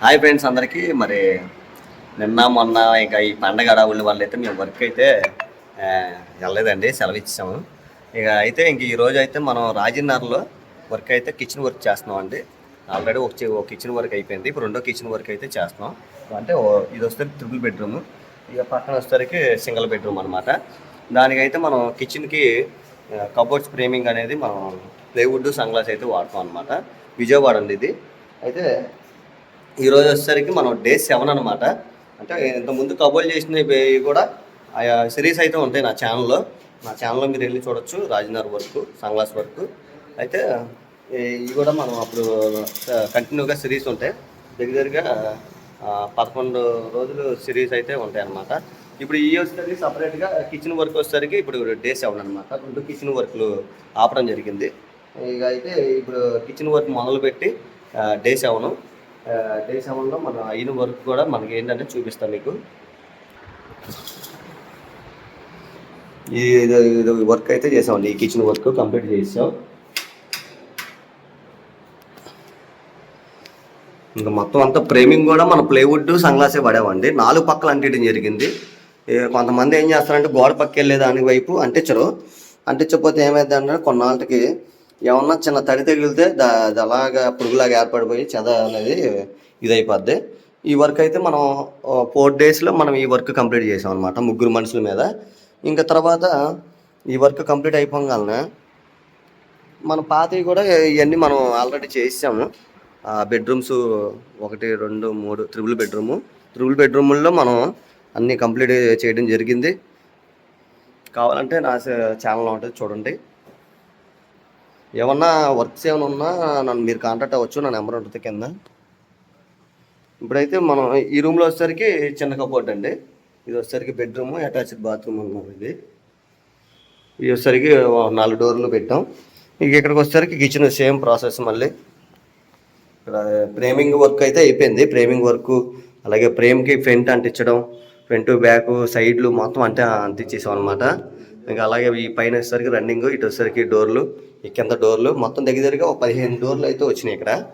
Hi friends అందరికీ. మరి నిన్న మొన్న ఇంకా ఈ పండగ అడవుల వల్ల అయితే మేము వర్క్ అయితే వెళ్ళలేదండి. సెలవు ఇచ్చాము ఇక అయితే ఇంక ఈరోజు అయితే మనం రాజన్నర్లో వర్క్ అయితే కిచెన్ వర్క్ చేస్తున్నాం అండి ఆల్రెడీ ఒక ఒక కిచెన్ వర్క్ అయిపోయింది. ఇప్పుడు రెండో కిచెన్ వర్క్ అయితే చేస్తున్నాం. అంటే ఓ- ఇది వస్తే ట్రిపుల్ బెడ్రూమ్ ఇక పక్కన వచ్చేసరికి సింగిల్ బెడ్రూమ్ అనమాట దానికైతే మనం కిచెన్కి కబోర్డ్స్ ఫ్రేమింగ్ అనేది మనం ప్లేవుడ్ సన్గ్లాస్ అయితే వాడతాం అనమాట విజయవాడ అండి ఇది. అయితే ఈ రోజు వచ్చేసరికి మనం డే సెవెన్ అనమాట అంటే ఇంతకుముందు కబోల్ చేసినవి కూడా ఆయా సిరీస్ అయితే ఉంటాయి నా ఛానల్లో. నా ఛానల్లో మీరు వెళ్ళి చూడొచ్చు రాజనగర్ వర్క్ సంగ్లాస్ వర్క్. అయితే ఇవి కూడా మనం అప్పుడు కంటిన్యూగా సిరీస్ ఉంటాయి. దగ్గర దగ్గరగా పదకొండు రోజులు సిరీస్ అయితే ఉంటాయి అన్నమాట. ఇప్పుడు ఈ వచ్చేసరికి సపరేట్గా కిచెన్ వర్క్ వచ్చేసరికి ఇప్పుడు డే సెవెన్ అనమాట రెండు కిచెన్ వర్క్లు ఆపడం జరిగింది. ఇక అయితే ఇప్పుడు కిచెన్ వర్క్ మొదలుపెట్టి డే సెవెన్. డే సెవెన్లో మన అయిన వర్క్ కూడా మనకి ఏంటంటే చూపిస్తాను మీకు. ఈ ఇది వర్క్ అయితే చేసామండి. ఈ కిచెన్ వర్క్ కంప్లీట్ చేసాం. ఇంకా మొత్తం అంతా ఫ్రేమింగ్ కూడా మన ప్లేవుడ్ సన్గ్లాసే పడేవండి నాలుగు పక్కలు అంటించడం జరిగింది. కొంతమంది ఏం చేస్తారంటే గోడ పక్క వెళ్ళే దాని వైపు అంటించరు. అంటించకపోతే ఏమైంది అంటే కొన్నాళ్ళకి ఏమన్నా చిన్న తడి తగిలితే దా అలాగా పురుగులాగా ఏర్పడిపోయి చెద అనేది ఇదైపోద్ది. ఈ వర్క్ అయితే మనం ఫోర్ డేస్లో మనం ఈ వర్క్ కంప్లీట్ చేసాం అనమాట ముగ్గురు మనుషుల మీద. ఇంకా తర్వాత ఈ వర్క్ కంప్లీట్ అయిపోగానే మన పాతవి కూడా ఇవన్నీ మనం ఆల్రెడీ చేసాము. ఆ బెడ్రూమ్స్ ఒకటి రెండు మూడు త్రిబుల్ బెడ్రూము. త్రిబుల్ బెడ్రూముల్లో మనం అన్నీ కంప్లీట్ చేయడం జరిగింది. కావాలంటే నా ఛానల్ ఉంటుంది చూడండి. ఏమన్నా వర్క్స్ ఏమైనా ఉన్నా నన్ను మీరు కాంటాక్ట్ అవ్వచ్చు నా నెంబర్ ఉంటుంది కింద. ఇప్పుడైతే మనం ఈ రూమ్లో వచ్చేసరికి చిన్న కబోర్డ్ అండి. ఇది వచ్చేసరికి బెడ్రూమ్ అటాచ్డ్ బాత్రూమ్ అన్నారు ఇది. ఇది వచ్చేసరికి నాలుగు డోర్లు పెట్టాం. ఇక ఇక్కడికి వచ్చేసరికి కిచెన్ సేమ్ ప్రాసెస్ మళ్ళీ. ఇక్కడ ఫ్రేమింగ్ వర్క్ అయితే అయిపోయింది. ఫ్రేమింగ్ వర్క్ అలాగే ఫ్రేమ్కి ఫ్రంట్ అంటించడం ఫ్రంట్ బ్యాక్ సైడ్లు మొత్తం అంటే అంటించేసాం అనమాట ఇంకా అలాగే ఈ పైన వచ్చేసరికి రన్నింగ్ ఇటు వచ్చేసరికి డోర్లు. ఈ కింద డోర్లు మొత్తం దగ్గర దగ్గరగా ఒక పదిహేను డోర్లు అయితే వచ్చినాయి ఇక్కడ.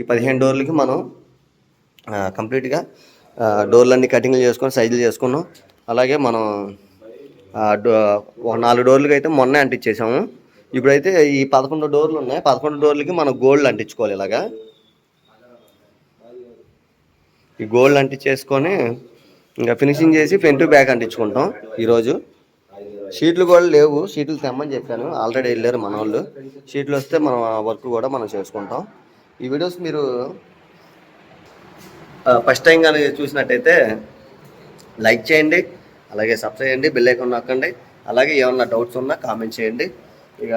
ఈ పదిహేను డోర్లకి మనం కంప్లీట్గా డోర్లన్నీ కటింగ్లు చేసుకొని సైజులు చేసుకున్నాం. అలాగే మనం డో- ఒక నాలుగు డోర్లకి అయితే మొన్నే అంటించేసాము. ఇప్పుడైతే ఈ పదకొండు డోర్లు ఉన్నాయి. పదకొండు డోర్లకి మనం గోల్డ్ అంటించుకోవాలి ఇలాగా. ఈ గోల్డ్ అంటించేసుకొని ఇంకా ఫినిషింగ్ చేసి ఫ్రంట్ బ్యాక్ అంటించుకుంటాం ఈరోజు. షీట్లు కూడా లేవు. షీట్లు తెమ్మని చెప్పాను. ఆల్రెడీ వెళ్ళారు మన వాళ్ళు షీట్లు వస్తే మనం వర్క్ కూడా మనం చేసుకుంటాం. ఈ వీడియోస్ మీరు ఫస్ట్ టైం కానీ చూసినట్టయితే లైక్ చేయండి అలాగే సబ్స్క్రైబ్ చేయండి బెల్ ఐకాన్ నొక్కండి అలాగే ఏమన్నా డౌట్స్ ఉన్నా కామెంట్ చేయండి. ఇక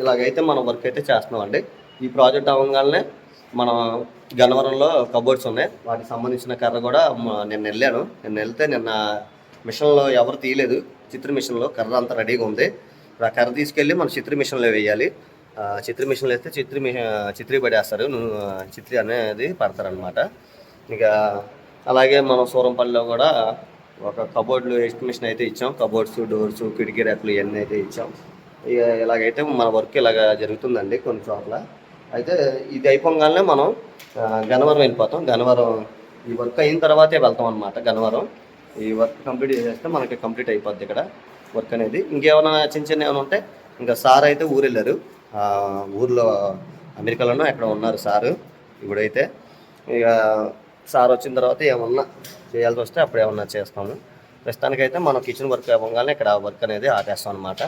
ఇలాగైతే మనం వర్క్ అయితే చేస్తున్నామండి. ఈ ప్రాజెక్ట్ అవ్వగానే మనం గన్నవరంలో కబోర్డ్స్ ఉన్నాయి. వాటికి సంబంధించిన కర్ర కూడా నేను నిన్న వెళ్ళాను. నేను వెళ్తే నిన్న మిషన్లో ఎవరు తీయలేదు. చిత్ర మిషన్లో కర్ర అంతా రెడీగా ఉంది. ఇప్పుడు ఆ కర్ర తీసుకెళ్ళి మనం చిత్ర మిషన్లో వేయాలి. చిత్ర మిషన్లో వేస్తే చిత్రి మిషన్ చిత్రీ పడేస్తారు. చిత్రి అనేది పడతారనమాట ఇక అలాగే మనం సూరంపల్లిలో కూడా ఒక కబోర్డ్లు ఎస్టిమేషన్ అయితే ఇచ్చాం. కబోర్డ్స్ డోర్స్ కిటికీ రేకులు ఇవన్నీ అయితే ఇచ్చాం. ఇక ఇలాగైతే మన వర్క్ ఇలాగ జరుగుతుందండి కొన్ని చోట్ల. అయితే ఇది అయిపోగానే మనం గన్నవరం వెళ్ళిపోతాం. గన్నవరం ఈ వర్క్ అయిన తర్వాతే వెళ్తాం అనమాట గన్నవరం. ఈ వర్క్ కంప్లీట్ చేసేస్తే మనకి కంప్లీట్ అయిపోద్ది ఇక్కడ వర్క్ అనేది. ఇంకేమైనా చిన్న చిన్న ఏమైనా ఉంటే ఇంకా సార్ అయితే ఊరు వెళ్ళారు ఊర్లో అమెరికాలోనూ ఎక్కడ ఉన్నారు సారు. ఇప్పుడైతే ఇక సార్ వచ్చిన తర్వాత ఏమన్నా చేయాల్సి వస్తే అప్పుడు ఏమన్నా చేస్తాము. ప్రస్తుతానికైతే మనం కిచెన్ వర్క్ అవ్వగానే ఇక్కడ వర్క్ అనేది ఆపేస్తాం అనమాట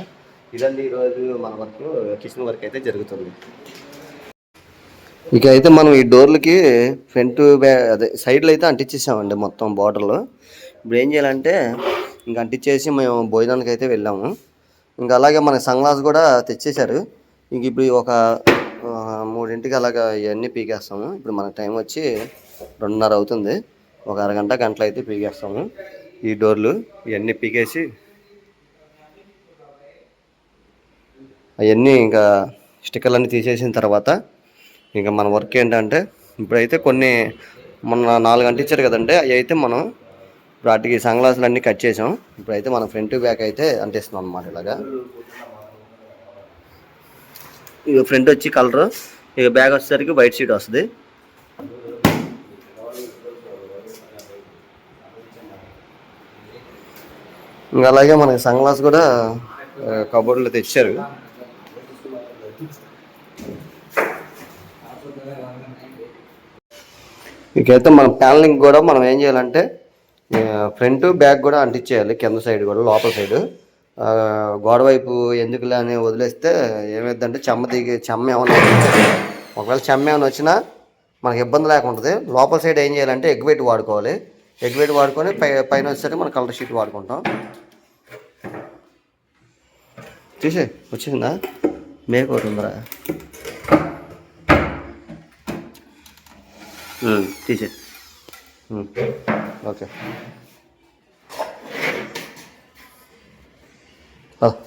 ఇదండి ఈరోజు మన వర్క్ కిచెన్ వర్క్ అయితే జరుగుతుంది. ఇక అయితే మనం ఈ డోర్లకి ఫ్రంట్ బ్యా అదే సైడ్లో అయితే అంటించేసామండి మొత్తం బార్డర్లో ఇప్పుడు ఏం చేయాలంటే ఇంక అంటించేసి మేము భోజనానికి అయితే వెళ్ళాము. ఇంకా అలాగే మన సన్లాస్ కూడా తెచ్చేశారు. ఇంక ఇప్పుడు ఒక మూడింటికి అలాగా ఇవన్నీ పీకేస్తాము. ఇప్పుడు మన టైం వచ్చి రెండున్నర అవుతుంది. ఒక అరగంట గంటలు అయితే పీకేస్తాము. ఈ డోర్లు ఇవన్నీ పీకేసి అవన్నీ ఇంకా స్టిక్కర్లన్నీ తీసేసిన తర్వాత ఇంకా మన వర్క్ ఏంటంటే ఇప్పుడైతే కొన్ని మొన్న నాలుగు గంటలు ఇచ్చారు కదంటే అవి అయితే మనం వాటికి సన్ గ్లాసులు అన్నీ కట్ చేసాం. ఇప్పుడైతే మనం ఫ్రంట్ బ్యాక్ అయితే అంటేస్తున్నాం అనమాట ఇలాగా. ఇక ఫ్రంట్ వచ్చి కలర్ ఇక బ్యాగ్ వచ్చేసరికి వైట్ షీట్ వస్తుంది. ఇంకా అలాగే మనకి సన్ గ్లాస్ కూడా కబోర్డ్లో తెచ్చారు. ఇకైతే మన ప్యానలింగ్ కూడా మనం ఏం చేయాలంటే ఫ్రంట్ బ్యాక్ కూడా అంటించేయాలి కింద సైడ్ కూడా లోపల సైడ్. గోడ వైపు ఎందుకులే అని వదిలేస్తే ఏమైందంటే చెమ్మ దిగి చెమ్మ ఏమైనా ఒకవేళ చెమ్మ ఏమైనా వచ్చినా మనకి ఇబ్బంది లేకుంటుంది. లోపల సైడ్ ఏం చేయాలంటే ఎగ్ వెయిట్ వాడుకోవాలి. ఎగ్ వెయిట్ వాడుకొని పై పైన వచ్చేసరికి మనం కలర్ షీట్ వాడుకుంటాం. చూసే వచ్చిందా? మేక ఒకటి ఉందరా. తీసే ఓకే.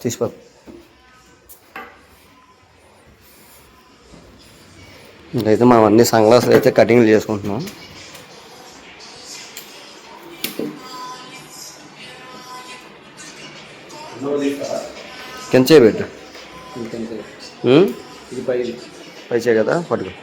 తీసుకో. అయితే మనం అన్ని సన్ గ్లాసులు అయితే కటింగ్లు చేసుకుంటున్నాం. కెంచే పెట్టు. పైచే పై కదా పట్టుకో.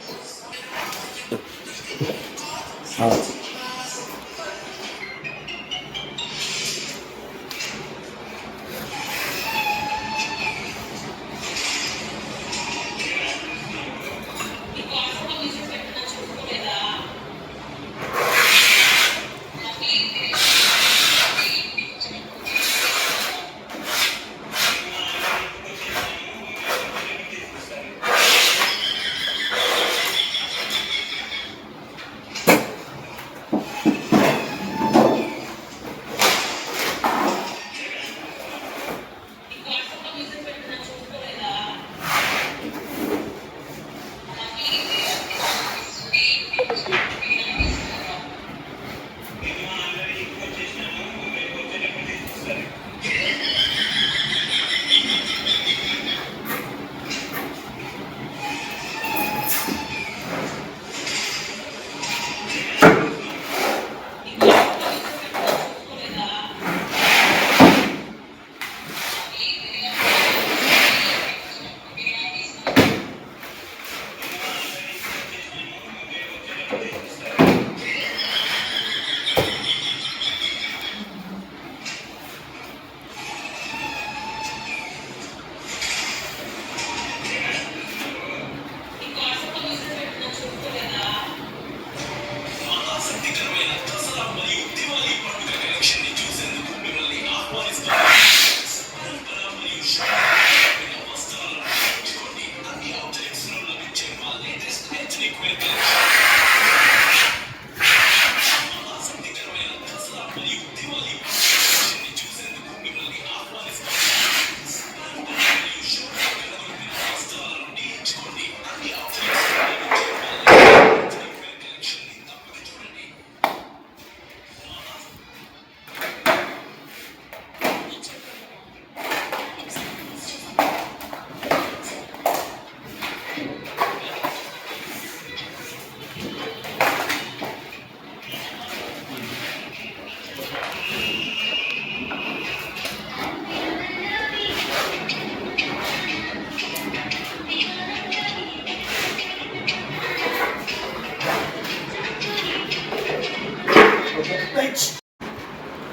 ఆ.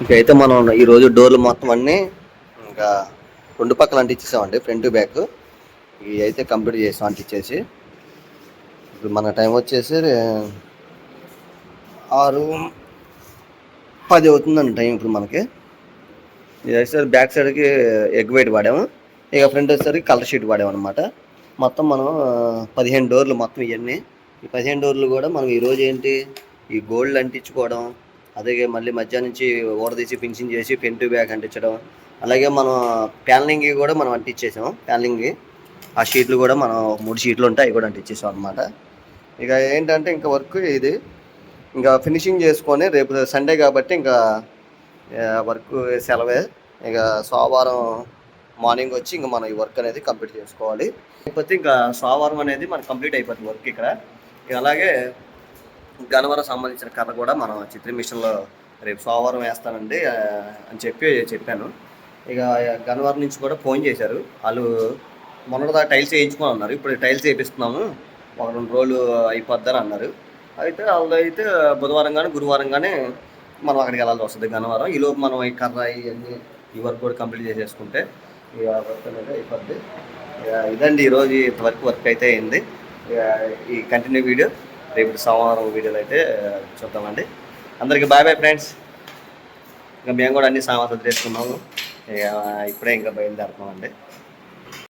ఇంకైతే మనం ఈరోజు డోర్లు మొత్తం అన్నీ ఇంకా రెండు పక్కల అంటించేసామండి ఫ్రంట్ బ్యాక్. ఇవి అయితే కంప్లీట్ చేసాం అంటించేసి ఇప్పుడు మన టైం వచ్చేసి ఆరు పది అవుతుందండి టైం ఇప్పుడు మనకి. ఇది వచ్చేసరికి బ్యాక్ సైడ్కి ఎగ్ వైట్ వాడాము. ఇక ఫ్రంట్ వచ్చేసరికి కలర్ షీట్ వాడాము అనమాట మొత్తం మనం పదిహేను డోర్లు మొత్తం ఇవన్నీ ఈ పదిహేను డోర్లు కూడా మనం ఈరోజు ఏంటి ఈ గోల్డ్ అంటించుకోవడం అలాగే మళ్ళీ మధ్యాహ్నం నుంచి ఓడదీసి ఫినిషింగ్ చేసి పెన్ టు బ్యాగ్ అంటించడం. అలాగే మనం ప్యానలింగ్ కూడా మనం అంటించేసాం ప్యానలింగ్ ఆ షీట్లు కూడా మనం మూడు షీట్లు ఉంటాయి అవి కూడా అంటించేసాం అనమాట ఇక ఏంటంటే ఇంకా వర్క్ ఇది. ఇంకా ఫినిషింగ్ చేసుకొని రేపు సండే కాబట్టి ఇంకా వర్క్ సెలవే. ఇక సోమవారం మార్నింగ్ వచ్చి ఇంకా మనం ఈ వర్క్ అనేది కంప్లీట్ చేసుకోవాలి. లేకపోతే ఇంకా సోమవారం అనేది మనకు కంప్లీట్ అయిపోతుంది వర్క్ ఇక్కడ. ఇక అలాగే గనవరం సంబంధించిన కథ కూడా మనం చిత్ర మిషన్లో రేపు సోమవారం వేస్తానండి అని చెప్పి చెప్పాను. ఇక గన్నవరం నుంచి కూడా ఫోన్ చేశారు. వాళ్ళు మొన్నటిదా టైల్స్ వేయించుకొని అన్నారు. ఇప్పుడు టైల్స్ వేపిస్తున్నాము. ఒక రెండు రోజులు అయిపోద్దని అన్నారు. అయితే వాళ్ళు అయితే బుధవారం కానీ గురువారం కానీ మనం అక్కడికి వెళ్ళాల్సి వస్తుంది గనవరం ఈలోపు మనం ఈ కర్ర ఇవన్నీ ఈ వర్క్ కూడా కంప్లీట్ చేసేసుకుంటే ఇక వర్క్ అనేది అయిపోద్ది. ఇక ఇదండి ఈరోజు ఇంతవరకు వర్క్ అయితే అయింది. ఇక ఈ కంటిన్యూ వీడియో. రేపు సోమవారం వీడియోలో అయితే చూద్దామండి. అందరికీ బాయ్ బాయ్ ఫ్రెండ్స్ ఇంకా మేము కూడా అన్ని సామాన్లు చేసుకున్నాము ఇప్పుడే ఇంకా బయలుదేరుతామండి